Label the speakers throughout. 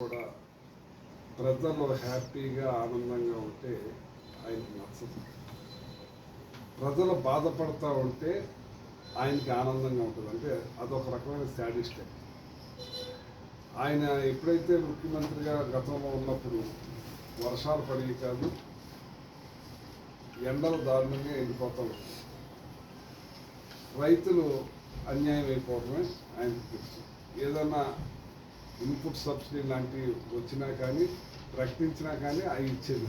Speaker 1: కూడా ప్రజలు హ్యాపీగా ఆనందంగా ఉంటే ఆయనకి నచ్చదు. ప్రజలు బాధపడతా ఉంటే ఆయనకి ఆనందంగా ఉంటుంది. అంటే అదొక రకమైన శాడిస్ట్ ఆయన ఎప్పుడైతే ముఖ్యమంత్రిగా గతంలో ఉన్నప్పుడు వర్షాలు పడి కాదు ఎండలు దారుణంగా ఎండిపోతూ రైతులు అన్యాయం అయిపోవడమే ఆయనకు తెలుసు. ఏదన్నా ఇన్పుట్ సబ్సిడీ లాంటివి వచ్చినా కానీ ప్రకటించినా కానీ అవి ఇచ్చేది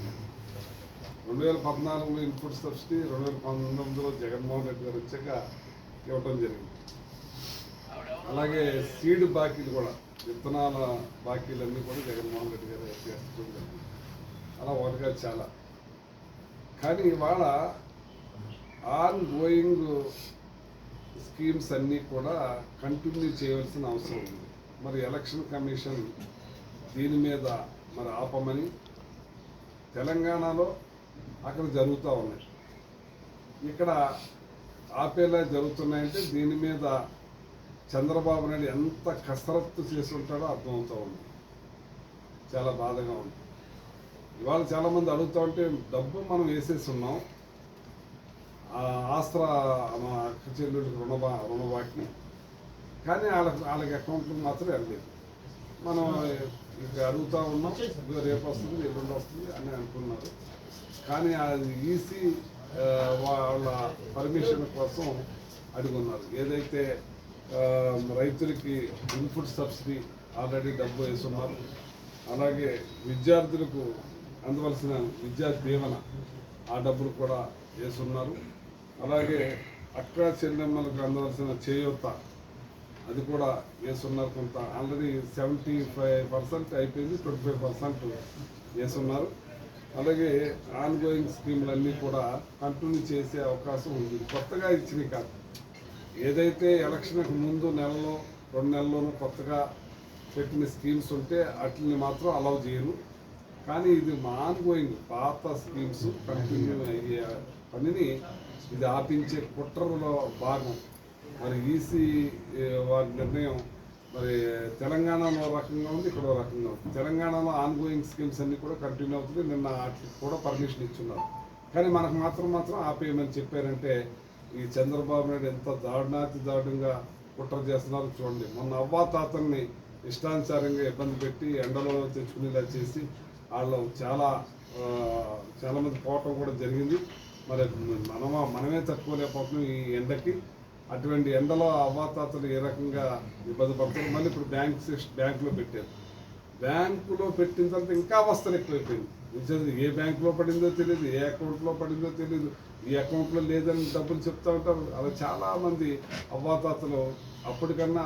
Speaker 1: రెండు వేల పద్నాలుగులో ఇన్పుట్ సబ్సిడీ రెండు వేల పంతొమ్మిదిలో జగన్మోహన్ రెడ్డి గారు వచ్చాక ఇవ్వటం జరిగింది. అలాగే సీడ్ బాకీలు కూడా విత్తనాల బాకీలన్నీ కూడా జగన్మోహన్ రెడ్డి గారు చేస్తూ జరిగింది. అలా ఒకటిగా చాలా. కానీ ఇవాళ ఆన్ గోయింగ్ స్కీమ్స్ అన్నీ కూడా కంటిన్యూ చేయవలసిన అవసరం ఉంది. మరి ఎలక్షన్ కమిషన్ దీని మీద మరి ఆపమని తెలంగాణలో అక్కడ జరుగుతూ ఉన్నాయి. ఇక్కడ ఆపేలా జరుగుతున్నాయంటే దీని మీద చంద్రబాబు నాయుడు ఎంత కసరత్తు చేసి ఉంటాడో అర్థమవుతూ ఉంది. చాలా బాధగా ఉంది. ఇవాళ చాలామంది అడుగుతూ ఉంటే డబ్బు మనం వేసేసి ఉన్నాం ఆ ఆస్త్ర మా అక్క చెల్లెళ్ళకి రుణ రుణబాకి కానీ వాళ్ళకి వాళ్ళకి అకౌంట్లు మాత్రం వెళ్ళలేదు మనం ఇక అడుగుతా ఉన్నాం రేపు వస్తుంది ఎల్లుండి వస్తుంది అని అనుకున్నారు. కానీ అది ఈసీ వాళ్ళ పర్మిషన్ కోసం అడుగున్నారు. ఏదైతే రైతులకి ఇన్పుట్ సబ్సిడీ ఆల్రెడీ డబ్బు వేస్తున్నారు అలాగే విద్యార్థులకు అందవలసిన విద్యా దీవెన ఆ డబ్బులు కూడా వేస్తున్నారు. అలాగే అక్క చెల్లెమ్మలకు అందవలసిన చేయూత అది కూడా వేస్తున్నారు కొంత. ఆల్రెడీ సెవెంటీ ఫైవ్ పర్సెంట్ అయిపోయింది ట్వంటీ ఫైవ్ పర్సెంట్ వేస్తున్నారు. అలాగే ఆన్ గోయింగ్ కూడా కంటిన్యూ చేసే అవకాశం ఉంది. కొత్తగా ఇచ్చినవి కాదు. ఏదైతే ఎలక్షన్కి ముందు నెలలో రెండు నెలల్లోనూ కొత్తగా పెట్టిన స్కీమ్స్ ఉంటే వాటిని మాత్రం అలౌ చేయరు. కానీ ఇది మా ఆన్ గోయింగ్ పాత స్కీమ్స్ కంటిన్యూ అయ్యే పనిని ఇది ఆపించే కుట్రలో భాగం. మరి ఈసీ వారి నిర్ణయం మరి తెలంగాణలో రకంగా ఉంది ఇక్కడ రకంగా ఉంది. తెలంగాణలో ఆన్గోయింగ్ స్కీమ్స్ అన్నీ కూడా కంటిన్యూ అవుతుంది. నిన్న వాటికి కూడా పర్మిషన్ ఇచ్చున్నారు. కానీ మనకు మాత్రం మాత్రం ఆపేయమని చెప్పారంటే ఈ చంద్రబాబు నాయుడు ఎంత దారుణాతి దారుణంగా కుట్ర చేస్తున్నారో చూడండి. మొన్న అవ్వా తాతల్ని ఇష్టానుసారంగా ఇబ్బంది పెట్టి ఎండలో తెచ్చుకునేలా చేసి వాళ్ళు చాలా చాలామంది పోవటం కూడా జరిగింది. మరి మనమా మనమే తట్టుకోలేకపోతున్నాం ఈ ఎండకి. అటువంటి ఎండలో అవ్వాతాతలు ఏ రకంగా ఇబ్బంది పడతారు? మళ్ళీ ఇప్పుడు బ్యాంక్ బ్యాంకులో పెట్టారు. బ్యాంకులో పెట్టిన తర్వాత ఇంకా అవస్థలు ఎక్కువైపోయింది నిజం ఏ బ్యాంకులో పడిందో తెలియదు ఏ అకౌంట్లో పడిందో తెలియదు ఈ అకౌంట్లో లేదని డబ్బులు చెప్తా ఉంటారు. అలా చాలామంది అవ్వాతాతలు అప్పటికన్నా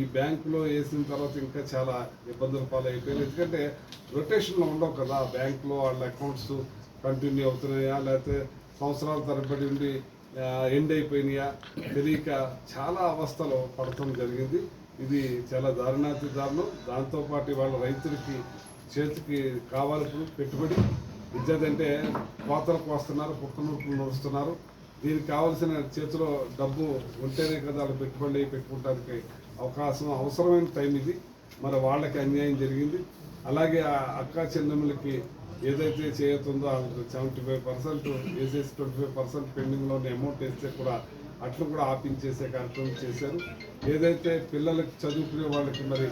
Speaker 1: ఈ బ్యాంకులో వేసిన తర్వాత ఇంకా చాలా ఇబ్బందుల పాలైపోయారు. ఎందుకంటే రొటేషన్లో ఉండవు కదా. బ్యాంకులో వాళ్ళ అకౌంట్స్ కంటిన్యూ అవుతున్నాయా? లేకపోతే సంవత్సరాల తరబడి ఉండి ఎండ్ అయిపోయినాయా? తెలియక చాలా అవస్థలో పడటం జరిగింది. ఇది చాలా దారుణాతి దారుణం. దాంతోపాటు వాళ్ళ రైతులకి చేతికి కావాల్సిన పెట్టుబడి. విద్యుత్ కోతలకు వస్తున్నారు పుట్టనూపులు నడుస్తున్నారు. దీనికి కావాల్సిన చేతిలో డబ్బు ఉంటేనే కదా వాళ్ళు పెట్టుబడి పెట్టుకోవడానికి అవకాశం అవసరమైన టైం ఇది. మరి వాళ్ళకి అన్యాయం జరిగింది. అలాగే ఆ అక్క చెల్లెమ్మలకి ఏదైతే చేయతుందో సెవెంటీ ఫైవ్ పర్సెంట్ వేసేసి ట్వంటీ ఫైవ్ పర్సెంట్ పెండింగ్లోని అమౌంట్ వేస్తే కూడా అట్లు కూడా ఆపించేసే కార్యక్రమం చేశారు. ఏదైతే పిల్లలకి చదువుకునే వాళ్ళకి మరి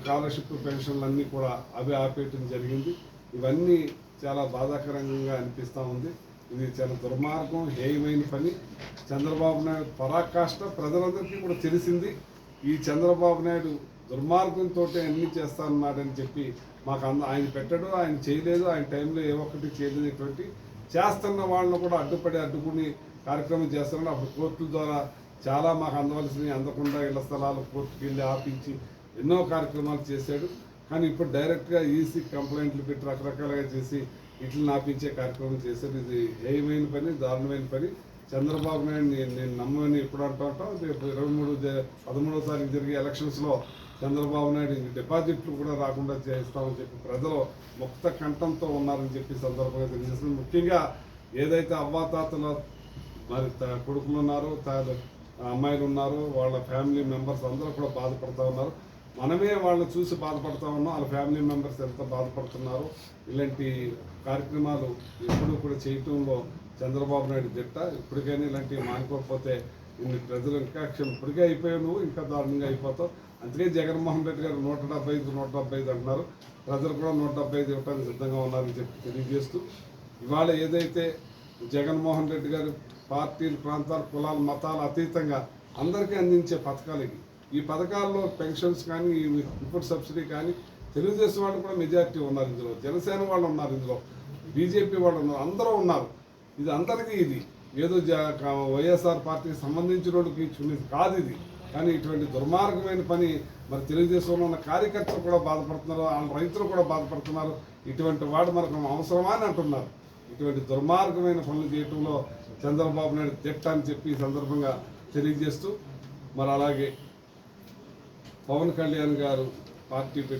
Speaker 1: స్కాలర్షిప్ పెన్షన్లు అన్నీ కూడా అవి ఆపేయటం జరిగింది. ఇవన్నీ చాలా బాధాకరంగా అనిపిస్తూ ఉంది. ఇది చాలా దుర్మార్గం హేయమైన పని. చంద్రబాబు నాయుడు పరాకాష్ట ప్రజలందరికీ కూడా తెలిసింది ఈ చంద్రబాబు నాయుడు దుర్మార్గంతో చేస్తా చేస్తానన్నాడని చెప్పి మాకు అంద ఆయన పెట్టడు ఆయన చేయలేదు ఆయన టైంలో ఏ ఒక్కటి చేయలేదు ఇటువంటి చేస్తున్న వాళ్ళని కూడా అడ్డుపడి అడ్డుకుని కార్యక్రమం చేస్తున్నాడు అప్పుడు కోర్టుల ద్వారా చాలా మాకు అందవలసినవి అందకుండా ఇళ్ళ స్థలాలు కోర్టుకి వెళ్ళి ఆపించి ఎన్నో కార్యక్రమాలు చేశాడు. కానీ ఇప్పుడు డైరెక్ట్గా ఈసీ కంప్లైంట్లు పెట్టి రకరకాలుగా చేసి ఇట్లని ఆపించే కార్యక్రమం చేశారు ఇది హేయమైన పని దారుణమైన పని. చంద్రబాబు నాయుడు నేను నమ్మని ఎప్పుడు అంటూ రేపు ఇరవై మూడు పదమూడో తారీఖు జరిగే ఎలక్షన్స్లో చంద్రబాబు నాయుడు డిపాజిట్లు కూడా రాకుండా చేస్తామని చెప్పి ప్రజలు ముక్త కంఠంతో ఉన్నారని చెప్పి సందర్భంగా తెలియజేస్తుంది ముఖ్యంగా ఏదైతే అవ్వాతాతల మరి త- కొడుకులు ఉన్నారు అమ్మాయిలు ఉన్నారు వాళ్ళ ఫ్యామిలీ మెంబర్స్ అందరూ కూడా బాధపడుతూ ఉన్నారు. మనమే వాళ్ళని చూసి బాధపడతా ఉన్నాం. వాళ్ళ ఫ్యామిలీ మెంబర్స్ ఎంత బాధపడుతున్నారు? ఇలాంటి కార్యక్రమాలు ఎప్పుడూ కూడా చేయటంలో చంద్రబాబు నాయుడు దిట్ట ఇప్పటికైనా ఇలాంటివి మానుకోకపోతే ఇన్ని ప్రజలు ఇంకా క్షమ. ఇప్పటికే అయిపోయావు నువ్వు ఇంకా దారుణంగా అయిపోతావు. అందుకే జగన్మోహన్ రెడ్డి గారు నూట డెబ్బై ఐదు నూట డెబ్బై ఐదు అంటున్నారు. ప్రజలు కూడా నూట డెబ్బై ఐదు ఇవ్వడానికి సిద్ధంగా ఉన్నారని చెప్పి తెలియజేస్తూ ఇవాళ ఏదైతే జగన్మోహన్ రెడ్డి గారు పార్టీలు ప్రాంతాలు కులాలు మతాలు అతీతంగా అందరికీ అందించే పథకాలు ఇవి. ఈ పథకాల్లో పెన్షన్స్ కానీ ఈ ఇన్పుట్ సబ్సిడీ కానీ తెలుగుదేశం వాళ్ళు కూడా మెజారిటీ ఉన్నారు ఇందులో. జనసేన వాళ్ళు ఉన్నారు ఇందులో. బీజేపీ వాళ్ళు అందరూ ఉన్నారు. ఇది అందరికీ ఇది. ఏదో వైఎస్ఆర్ పార్టీకి సంబంధించిన వాళ్ళకి కాదు ఇది. కానీ ఇటువంటి దుర్మార్గమైన పని మరి తెలుగుదేశంలో ఉన్న కార్యకర్తలు కూడా బాధపడుతున్నారు. వాళ్ళ రైతులు కూడా బాధపడుతున్నారు. ఇటువంటి వాడు మనకు అవసరమా అని అంటున్నారు. ఇటువంటి దుర్మార్గమైన పనులు చేయటంలో చంద్రబాబు నాయుడు తిట్ట అని చెప్పి సందర్భంగా తెలియజేస్తూ మరి అలాగే పవన్ కళ్యాణ్ గారు పార్టీ పెట్టి